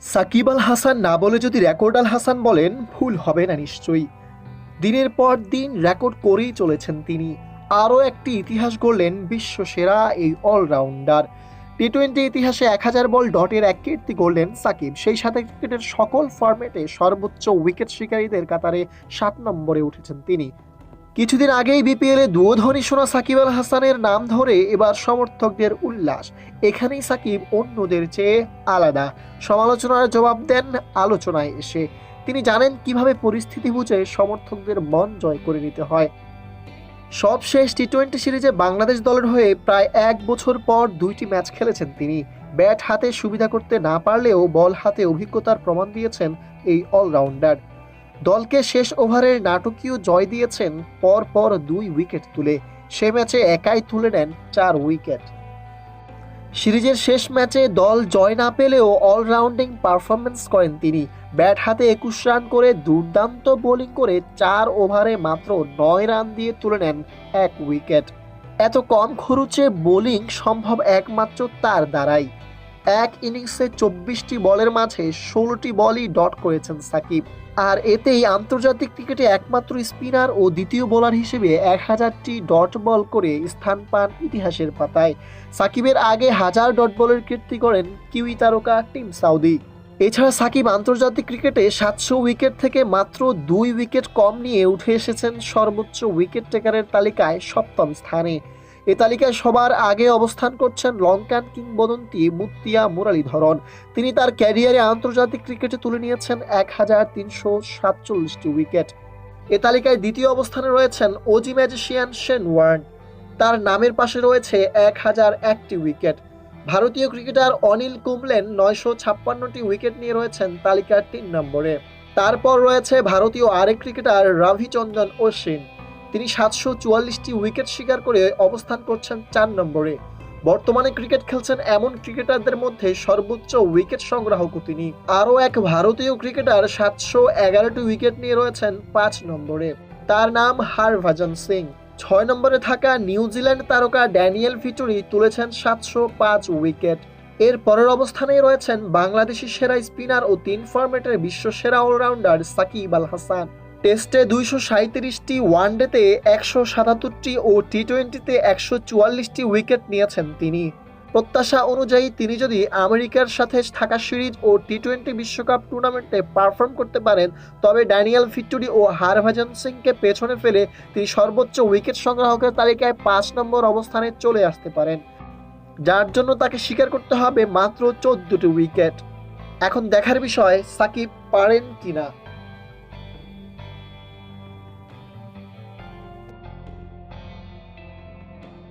সাকিব আল হাসান না বলে যদি রেকর্ড আল হাসান বলেন, ভুল হবে না নিশ্চয়ই। দিনের পর দিন রেকর্ড করেই চলেছেন তিনি। আরও একটি ইতিহাস গড়লেন বিশ্ব সেরা এই অলরাউন্ডার। টি টোয়েন্টি ইতিহাসে এক হাজার বল ডটের এক কীর্তি গড়লেন সাকিব। সেই সাথে ক্রিকেটের সকল ফরম্যাটে সর্বোচ্চ উইকেট শিকারীদের কাতারে সাত নম্বরে উঠেছেন তিনি। কিছুদিন আগেই বিপিএলে দুয়োধনী সোনা সাকিব আল হাসানের নাম ধরে এবার সমর্থকদের উল্লাস। এখানেই সাকিব অন্যদের চেয়ে আলাদা। সমালোচনার জবাব দেন আলোচনায় এসে। তিনি জানেন কীভাবে পরিস্থিতি বুঝে সমর্থকদের মন জয় করে নিতে হয়। সবশেষ টি টোয়েন্টি সিরিজে বাংলাদেশ দলের হয়ে প্রায় এক বছর পর দুইটি ম্যাচ খেলেছেন তিনি। ব্যাট হাতে সুবিধা করতে না পারলেও বল হাতে অভিজ্ঞতার প্রমাণ দিয়েছেন এই অলরাউন্ডার। দলকে শেষ ওভারের নাটকীয় জয় দিয়েছেন পর পর দুই উইকেট তুলে। সে ম্যাচে একাই তুলে নেন চার উইকেট। সিরিজের শেষ ম্যাচে দল জয় না পেলেও অলরাউন্ডিং পারফরমেন্স করেন তিনি। ব্যাট হাতে একুশ রান করে দুর্দান্ত বোলিং করে চার ওভারে মাত্র নয় রান দিয়ে তুলে নেন এক উইকেট। এত কম খরচে বোলিং সম্ভব একমাত্র তার দ্বারাই। এক ইনিংসে চব্বিশটি বলের মাঝে ষোলোটি বলই ডট করেছেন সাকিব। আর এতেই আন্তর্জাতিক ক্রিকেটে একমাত্র স্পিনার ও দ্বিতীয় বোলার হিসেবে এক হাজারটি ডট বল করে স্থান পান ইতিহাসের পাতায়। সাকিবের আগে হাজার ডট বলের কীর্তি করেন কিউই তারকা টিম সাউদি। এছাড়া সাকিব আন্তর্জাতিক ক্রিকেটে সাতশো উইকেট থেকে মাত্র দুই উইকেট কম নিয়ে উঠে এসেছেন সর্বোচ্চ উইকেট টেকারের তালিকায় সপ্তম স্থানে। এ তালিকায় সবার আগে অবস্থান করছেন লঙ্কান কিংবদন্তি মুত্তিয়া মুরালীধরন। তিনি তার ক্যারিয়ারে আন্তর্জাতিক ক্রিকেটে তুলে নিয়েছেন এক হাজার তিনশো সাতচল্লিশটি উইকেট। এ তালিকায় দ্বিতীয় অবস্থানে রয়েছেন ওজি ম্যাজিশিয়ান শেন ওয়ার্ন। তার নামের পাশে রয়েছে এক হাজার একটি উইকেট। ভারতীয় ক্রিকেটার অনিল কুম্বলেন নয়শো ছাপ্পান্নটি উইকেট নিয়ে রয়েছেন তালিকার তিন নম্বরে। তারপর রয়েছে ভারতীয় আরেক ক্রিকেটার রবিচন্দ্রন অশ্বিন। তিনি সাতশো চুয়াল্লিশটি উইকেট শিকার করে অবস্থান করছেন চার নম্বরে। বর্তমানে ক্রিকেট খেলছেন এমন ক্রিকেটারদের মধ্যে সর্বোচ্চ উইকেট সংগ্রাহকও তিনি। আরও এক ভারতীয় ক্রিকেটার সাতশো এগারোটি উইকেট নিয়ে রয়েছেন পাঁচ নম্বরে। তার নাম হারভজন সিং। ছয় নম্বরে থাকা নিউজিল্যান্ড তারকা ড্যানিয়েল ভিটুরি তুলেছেন সাতশো পাঁচ উইকেট। এর পরের অবস্থানেই রয়েছেন বাংলাদেশি সেরা স্পিনার ও তিন ফরম্যাটের বিশ্ব সেরা অলরাউন্ডার সাকিব আল হাসান। টেস্টে দুইশো সাঁত্রিশটি ওয়ানডেতে একশো সাতাত্তরটি ও টি টোয়েন্টিতে একশো চুয়াল্লিশটি উইকেট নিয়েছেন তিনি। প্রত্যাশা অনুযায়ী তিনি যদি আমেরিকার সাথে থাকা সিরিজ ও টি টোয়েন্টি বিশ্বকাপ টুর্নামেন্টে পারফর্ম করতে পারেন, তবে ড্যানিয়েল ভিক্টোরি ও হারভজন সিংকে পেছনে ফেলে তিনি সর্বোচ্চ উইকেট সংগ্রাহকের তালিকায় পাঁচ নম্বর অবস্থানে চলে আসতে পারেন। যার জন্য তাকে স্বীকার করতে হবে মাত্র চোদ্দটি উইকেট। এখন দেখার বিষয় সাকিব পারেন কিনা।